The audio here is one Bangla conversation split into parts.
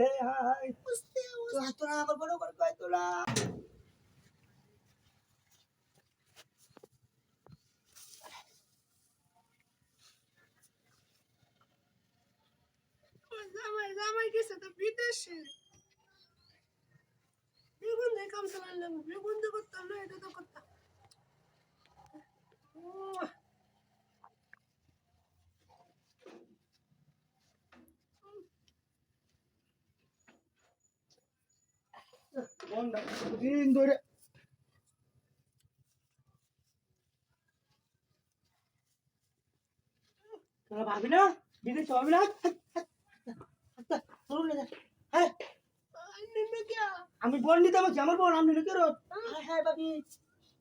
হাই তো হাত না আমার জামাই জামাই গেছে তো বিদেশে বেগুন দিয়ে কাম করতাম না এটা তো করতাম দিন ধরে তোরা পারবি না দিদি না? আমি বল নিতে পারছি আমার বোন আপনি লিখে রোজ হ্যাঁ হ্যাঁ বাবি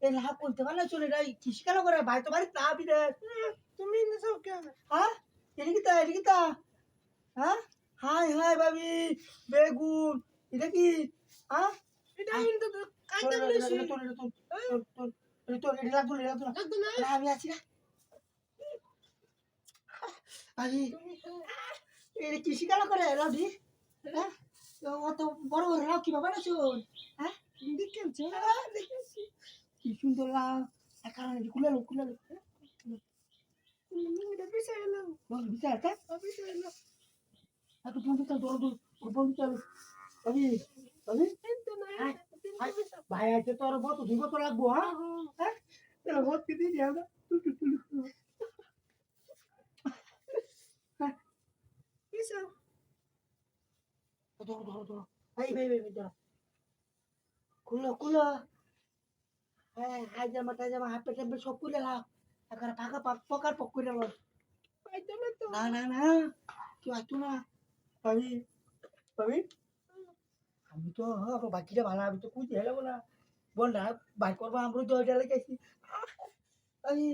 এই লাভ করতে পারলে চলে যাই কৃষি কেন করে ভাই তো বাড়ি তা বিদেশ তুমি কেন হ্যাঁ এটা কি তা এটা কি তা হ্যাঁ হাই হাই বাবি বেগুন এটা কি হ্যাঁ এটা কিন্তু কাইতে তোর বলেছি। তোর তোর তোর তোর তোর তোর এটা লাগতো লাগতো না লাগতো না। না আমি আছি না। আমি এটা কৃষি কেন করে লাউডি হ্যাঁ? অত বড় বড় লাউ কীভাবে বানাচ্ছো হ্যাঁ? দেখেছ? দেখেছি। কি সুন্দর লাউ কারণ খুলে লো খুলে লো এটা পিছিয়ে এলাম বল বিচার তা পিছিয়ে এত বন্ধু চাল দৌড় দৌড় বন্ধু চাল আমি আমি কিন্তু না হাই, কিন্তু হাই। পিছিয়ে ভাই আছে তোর বত দুই বছর লাগবো হ্যাঁ হ্যাঁ তেরা ভোট কি দিই আমরা পিছিয়ে ধরো ধরো ধরো এই ভাই ভাই ধরো খুলো খুলো হ্যাঁ হাই জামা টাই জামা হাফ পেট সব খুলে লাও এখন ফাঁকা পাক পকার আমি তো আমার বাকিটা ভালো আমি তো কুইতে হেলাব না। বল না করব আমরা ওইটা লেগেছি আমি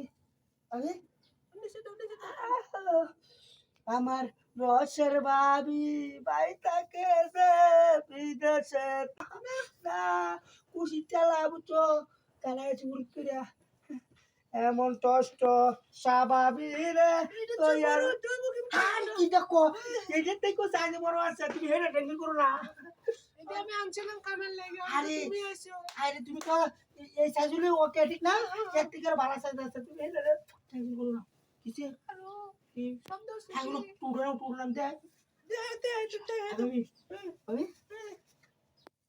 আমি, আমার রসের বাবি বাই তাকে বিদেশে না খুশি চালাব তো চালাই চুরি করিয়া এমন কষ্ট স্বাভাবিক আর আর কি দেখো এটা দেখো, সাইজে বড় আছে, তুমি হেডে টেনশন করো না। আনছিলাম কামের লাগে আরে। তুমি এসো আরে তুমি তো এই- এই সাইজগুলো ওকে ঠিক না এর থেকে ভালো সাইজ আছে তুমি হেডে টেনশন করো না কিসে আরও কি শব্দ এগুলো টুকরো টুকরো দে দে দে দে আমি আমি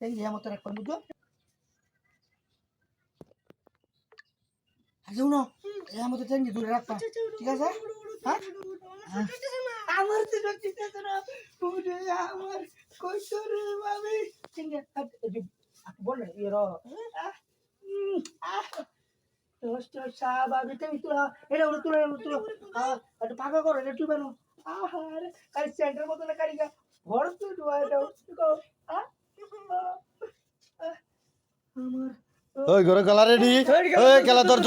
এই যে মতো রাখবেন বুঝো আজ না এই মতো চেঞ্জ দূরে রাখবা ঠিক আছে হ্যাঁ আমার তো ঠিক আছে না আমার কইতরে মামি চেঞ্জ বল না দোস্ত সাহেব আমি তো এটা ওটা তুলে তুলে। একটু পাকা করো এটা তুই বেনো আহারে কারি সেন্টার মতো না কারিগা ঘর তো ডুয়া এটা আমার ওই ঘরে খেলা রেডি ওই খেলা তোর